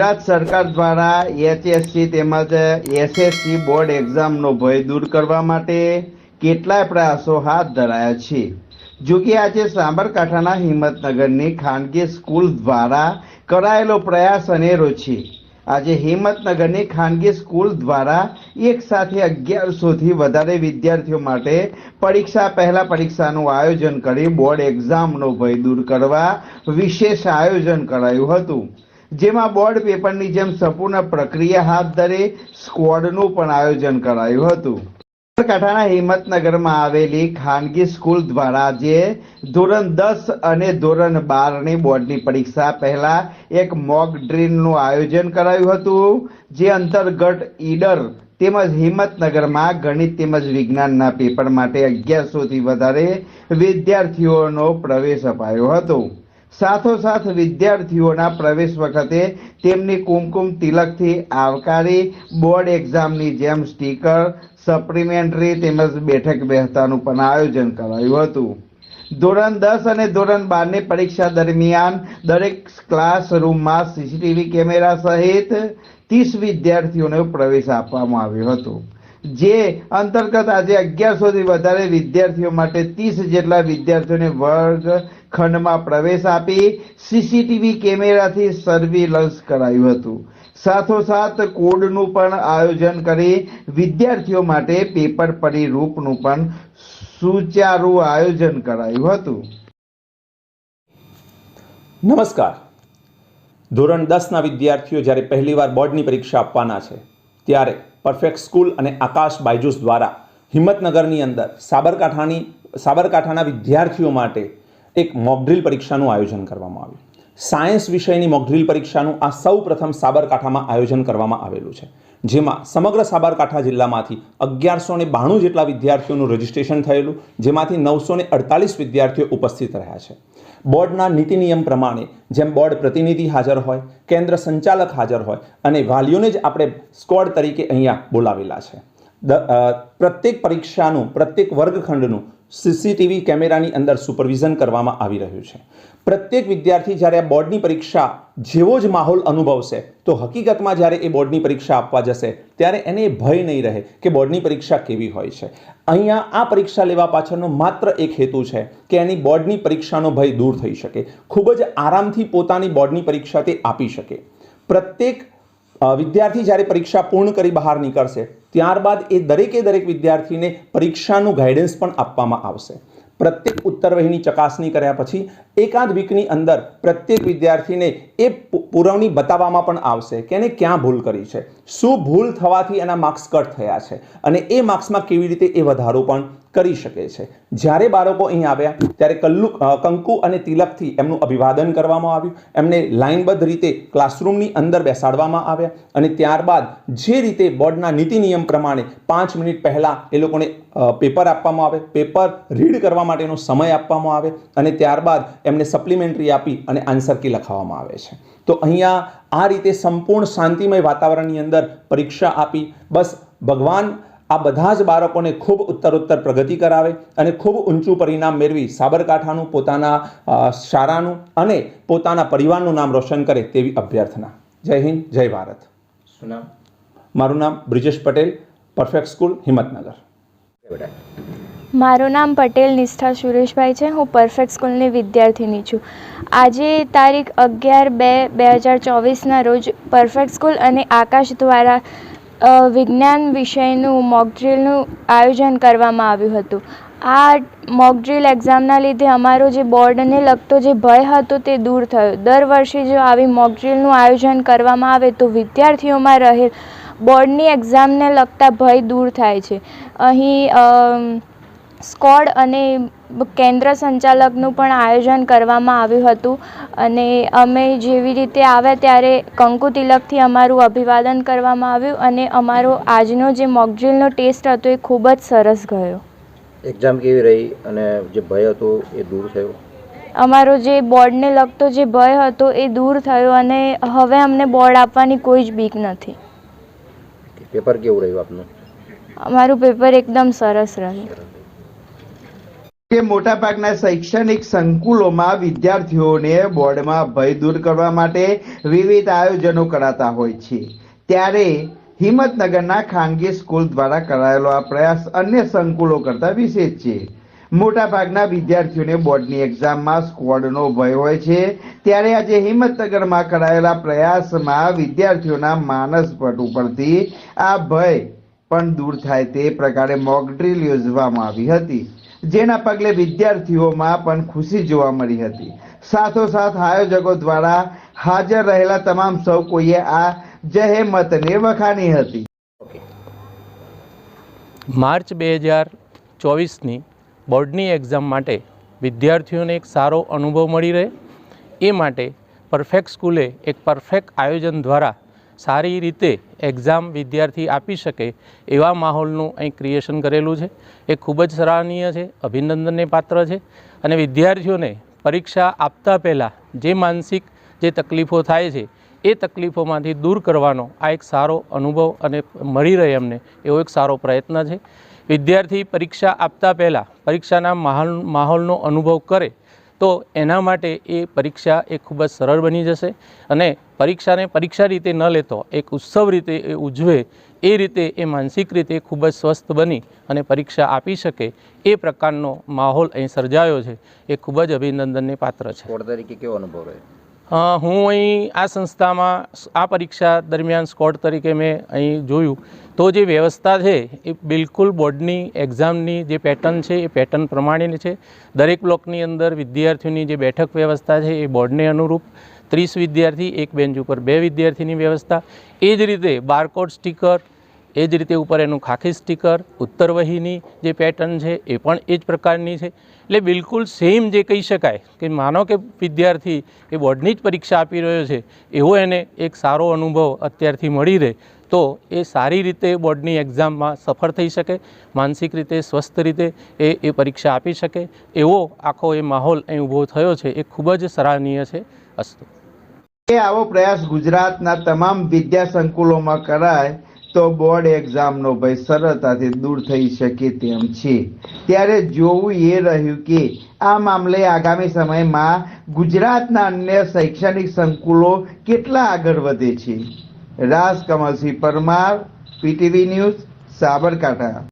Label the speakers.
Speaker 1: ગુજરાત સરકાર દ્વારા એચએસસી તેમજ એસએસસી બોર્ડ એક્ઝામનો ભય દૂર કરવા માટે કેટલાય પ્રયાસો હાથ ધરાયા છે. જો કે આજે સાબરકાંઠાના હિંમતનગરની ખાનગી સ્કૂલ દ્વારા કરાયેલો પ્રયાસ અનેરો છે. આજે હિંમતનગરની ખાનગી સ્કૂલ દ્વારા એક સાથે અગિયારસોથી વધારે વિદ્યાર્થીઓ માટે પરીક્ષા, પહેલા પરીક્ષાનું આયોજન કરી બોર્ડ એક્ઝામનો ભય દૂર કરવા વિશેષ આયોજન કરાયું હતું. જેમાં બોર્ડ પેપરની જેમ સંપૂર્ણ પ્રક્રિયા હાથ ધરી, સ્કવોડનું પણ આયોજન કરાયું હતું. સાબરકાંઠાના હિંમતનગરમાં આવેલી ખાનગી સ્કૂલ દ્વારા આજે ધોરણ દસ અને ધોરણ બારની બોર્ડની પરીક્ષા પહેલા એક મોક ડ્રીલનું આયોજન કરાયું હતું, જે અંતર્ગત ઈડર તેમજ હિંમતનગરમાં ગણિત તેમજ વિજ્ઞાનના પેપર માટે અગિયારસોથી વધારે વિદ્યાર્થીઓનો પ્રવેશ અપાયો હતો. સાથોસાથ વિદ્યાર્થીઓના પ્રવેશ વખતે તેમની કુમકુમ તિલકથી આવકારી બોર્ડ એક્ઝામની જેમ સ્ટીકર, સપ્લિમેન્ટરી તેમજ બેઠક બેહતાનું પણ આયોજન કરાયું હતું. ધોરણ દસ અને ધોરણ બારની પરીક્ષા દરમિયાન દરેક ક્લાસરૂમમાં સીસીટીવી કેમેરા સહિત ત્રીસ વિદ્યાર્થીઓને પ્રવેશ આપવામાં આવ્યો હતો. જે અંતર્ગત આજે અગિયારસોથી વધારે વિદ્યાર્થીઓ માટે ત્રીસ જેટલા વિદ્યાર્થીઓને વર્ગ ખંડમાં પ્રવેશ આપી સીસીટીવી કેમેરાથી સર્વેલન્સ કરાયું હતું. સાથોસાથ કોડનું પણ આયોજન કરી વિદ્યાર્થીઓ માટે પેપર પરિરૂપનું પણ સુચારુ આયોજન કરાયું હતું.
Speaker 2: નમસ્કાર. ધોરણ દસના વિદ્યાર્થીઓ જ્યારે પહેલીવાર બોર્ડની પરીક્ષા આપવાના છે, ત્યારે પરફેક્ટ સ્કૂલ અને આકાશ બાયજુસ દ્વારા હિંમતનગરની અંદર સાબરકાંઠાની સાબરકાંઠાના વિદ્યાર્થીઓ માટે એક મોકડ્રીલ પરીક્ષાનું આયોજન કરવામાં આવ્યું. સાયન્સ વિષયની મોકડ્રીલ પરીક્ષાનું આ સૌ પ્રથમ સાબરકાંઠામાં આયોજન કરવામાં આવેલું છે, જેમાં સમગ્ર સાબરકાંઠા જિલ્લામાંથી અગિયારસો ને બાણું જેટલા વિદ્યાર્થીઓનું રજિસ્ટ્રેશન થયેલું, જેમાંથી નવસો ને અડતાલીસ વિદ્યાર્થીઓ ઉપસ્થિત રહ્યા છે. બોર્ડના નીતિ નિયમ પ્રમાણે જેમ બોર્ડ પ્રતિનિધિ હાજર હોય, કેન્દ્ર સંચાલક હાજર હોય, અને વાલીઓને જ આપણે સ્કોડ તરીકે અહીંયા બોલાવેલા છે. પ્રત્યેક પરીક્ષાનું, પ્રત્યેક વર્ગખંડનું સીસીટીવી કેમેરાની અંદર સુપરવિઝન કરવામાં આવી રહ્યું છે. પ્રત્યેક વિદ્યાર્થી જ્યારે આ બોર્ડની પરીક્ષા જેવો જ માહોલ અનુભવશે, તો હકીકતમાં જ્યારે એ બોર્ડની પરીક્ષા આપવા જશે, ત્યારે એને ભય નહીં રહે કે બોર્ડની પરીક્ષા કેવી હોય છે. અહીંયા આ પરીક્ષા લેવા પાછળનો માત્ર એક હેતુ છે કે એની બોર્ડની પરીક્ષાનો ભય દૂર થઈ શકે. ખૂબ જ આરામથી પોતાની બોર્ડની પરીક્ષા તે આપી શકે. પ્રત્યેક વિદ્યાર્થી જ્યારે પરીક્ષા પૂર્ણ કરી બહાર નીકળશે, ત્યારબાદ એ દરેકે દરેક વિદ્યાર્થીને પરીક્ષાનું ગાઈડન્સ પણ આપવામાં આવશે. પ્રત્યેક ઉત્તરવહીની ચકાસણી કર્યા પછી, એકાદ વીકની અંદર પ્રત્યેક વિદ્યાર્થીને એ પુરવણી બતાવવામાં પણ આવશે કે એને ક્યાં ભૂલ કરી છે. શું ભૂલ થવાથી એના માર્ક્સ કટ થયા છે અને એ માર્ક્સમાં કેવી રીતે એ વધારો પણ કરી શકે છે. જ્યારે બાળકો અહીં આવ્યા, ત્યારે કલ્લુ કંકુ અને તિલકથી એમનું અભિવાદન કરવામાં આવ્યું. એમને લાઇનબદ્ધ રીતે ક્લાસરૂમની અંદર બેસાડવામાં આવ્યા અને ત્યારબાદ જે રીતે બોર્ડના નીતિ નિયમ પ્રમાણે પાંચ મિનિટ પહેલાં એ લોકોને પેપર આપવામાં આવે, પેપર રીડ કરવા માટેનો સમય આપવામાં આવે અને ત્યારબાદ એમને સપ્લિમેન્ટરી આપી અને આન્સર કી લખાવવામાં આવે છે. તો અહીંયા આ રીતે સંપૂર્ણ શાંતિમય વાતાવરણની અંદર પરીક્ષા આપી. બસ ભગવાન આ બધા જ બાળકોને ખૂબ ઉત્તરોત્તર પ્રગતિ કરાવે અને ખૂબ ઊંચું પરિણામ મેળવી સાબરકાંઠાનું પોતાના શાળાનું અને પોતાના પરિવારનું નામ રોશન કરે તેવી અભ્યર્થના. જય હિન્દ જય ભારત.
Speaker 3: શું નામ?
Speaker 2: મારું નામ બ્રિજેશ પટેલ પરફેક્ટ સ્કૂલ હિંમતનગર.
Speaker 3: બેટા
Speaker 4: મારું નામ પટેલ નિષ્ઠા સુરેશભાઈ છે. હું પરફેક્ટ સ્કૂલની વિદ્યાર્થીની છું. આજે તારીખ અગિયાર બે બે હજાર ચોવીસના રોજ પરફેક્ટ સ્કૂલ અને આકાશ દ્વારા વિજ્ઞાન વિષયનું મોકડ્રીલનું આયોજન કરવામાં આવ્યું હતું. આ મોકડ્રીલ એક્ઝામના લીધે અમારો જે બોર્ડને લગતો જે ભય હતો તે દૂર થયો. દર વર્ષે જો આવી મોકડ્રીલનું આયોજન કરવામાં આવે તો વિદ્યાર્થીઓમાં રહેલ બોર્ડની એક્ઝામને લગતા ભય દૂર થાય છે. અહીં સ્કોડ અને કેન્દ્ર સંચાલકનું પણ આયોજન કરવામાં આવ્યું હતું. અને અમે જેવી રીતે આવ્યા ત્યારે કંકુ તિલકથી અમારું અભિવાદન કરવામાં આવ્યું અને અમારો આજનો જે મોકડ્રીલનો ટેસ્ટ હતો એ ખૂબ જ સરસ ગયો.
Speaker 3: એક્ઝામ કેવી રહી અને જે ભય હતો એ દૂર થયો?
Speaker 4: અમારો જે બોર્ડને લગતો જે ભય હતો એ દૂર થયો અને હવે અમને બોર્ડ આપવાની કોઈ જ બીક નથી.
Speaker 3: પેપર કેવું રહ્યું આપનું?
Speaker 4: અમારું પેપર એકદમ સરસ રહ્યું.
Speaker 1: કે મોટાભાગના શૈક્ષણિક સંકુલોમાં વિદ્યાર્થીઓને બોર્ડમાં ભય દૂર કરવા માટે વિવિધ આયોજનો કરાતા હોય છે. ત્યારે હિંમતનગરના ખાનગી સ્કૂલ દ્વારા કરાયેલો આ પ્રયાસ અન્ય સંકુલો કરતા વિશેષ છે. મોટાભાગના વિદ્યાર્થીઓને બોર્ડની એક્ઝામમાં સ્કોડનો ભય હોય છે. ત્યારે આજે હિંમતનગરમાં કરાયેલા પ્રયાસમાં વિદ્યાર્થીઓના માનસ પટ ઉપરથી આ ભય પણ દૂર થાય તે પ્રકારે મોક ડ્રીલ યોજવામાં આવી હતી. જેના પગલે વિદ્યાર્થીઓમાં પણ ખુશી જોવા મળી હતી. સાથોસાથ આયોજકો દ્વારા હાજર રહેલા તમામ સૌ કોઈએ આ જહેમતને વખાણી હતી.
Speaker 5: માર્ચ બે હજાર ચોવીસની બોર્ડની એક્ઝામ માટે વિદ્યાર્થીઓને એક સારો અનુભવ મળી રહે. એ માટે પરફેક્ટ સ્કૂલે એક પરફેક્ટ આયોજન દ્વારા સારી રીતે એક્ઝામ વિદ્યાર્થી આપી શકે એવા માહોલનું અહીં ક્રિએશન કરેલું છે. એ ખૂબ જ સરાહનીય છે, અભિનંદનને પાત્ર છે અને વિદ્યાર્થીઓને પરીક્ષા આપતા પહેલાં જે માનસિક જે તકલીફો થાય છે, એ તકલીફોમાંથી દૂર કરવાનો આ એક સારો અનુભવ અને મળી રહે એમને એવો એક સારો પ્રયત્ન છે. વિદ્યાર્થી પરીક્ષા આપતા પહેલાં પરીક્ષાના માહોલ, માહોલનો અનુભવ કરે તો એના માટે એ પરીક્ષા એ ખૂબ જ સરળ બની જશે અને પરીક્ષાને પરીક્ષા રીતે ન લેતો, એક ઉત્સવ રીતે એ ઉજવે, એ રીતે એ માનસિક રીતે ખૂબ જ સ્વસ્થ બની અને પરીક્ષા આપી શકે, એ પ્રકારનો માહોલ અહીં સર્જાયો છે. એ ખૂબ જ અભિનંદનને પાત્ર છે.
Speaker 3: તરીકે કેવો અનુભવ રહ્યો?
Speaker 5: હું અહીં આ સંસ્થામાં આ પરીક્ષા દરમિયાન સ્કોટ તરીકે મેં અહીં જોયું. તો જે વ્યવસ્થા છે, એ બિલકુલ બોર્ડની એક્ઝામની જે પેટર્ન છે, એ પેટર્ન પ્રમાણેની છે. દરેક બ્લોકની અંદર વિદ્યાર્થીઓની જે બેઠક વ્યવસ્થા છે, એ બોર્ડને અનુરૂપ. ત્રીસ વિદ્યાર્થી, એક બેન્ચ ઉપર બે વિદ્યાર્થીની વ્યવસ્થા. એ જ રીતે બારકોડ સ્ટીકર એ જ રીતે ઉપર એનું ખાખી સ્ટીકર ઉત્તરવહીની જે પેટર્ન છે એ પણ એ જ પ્રકારની છે. એટલે બિલકુલ સેમ જે કહી શકાય કે માનો કે વિદ્યાર્થી એ બોર્ડની જ પરીક્ષા આપી રહ્યો છે, એવો એને એક સારો અનુભવ અત્યારથી મળી રહે, તો એ સારી રીતે બોર્ડની એક્ઝામમાં સફળ થઈ શકે, માનસિક રીતે, સ્વસ્થ રીતે એ એ પરીક્ષા આપી શકે, એવો આખો એ માહોલ અહીં ઊભો થયો છે, એ ખૂબ જ સરાહનીય છે. અસ્તુ.
Speaker 1: એ આવો પ્રયાસ ગુજરાતના તમામ વિદ્યા સંકુલોમાં કરાય તો બોર્ડ એક્ઝામનો ભય સરળતાથી દૂર થઈ શકે તેમ છે. ત્યારે જોવું એ રહ્યું કે આ મામલે આગામી સમયમાં ગુજરાતના અન્ય શૈક્ષણિક સંકુલો કેટલા આગળ વધે છે? Raj Kamalsinh Parmar, PTV news, Sabarkantha.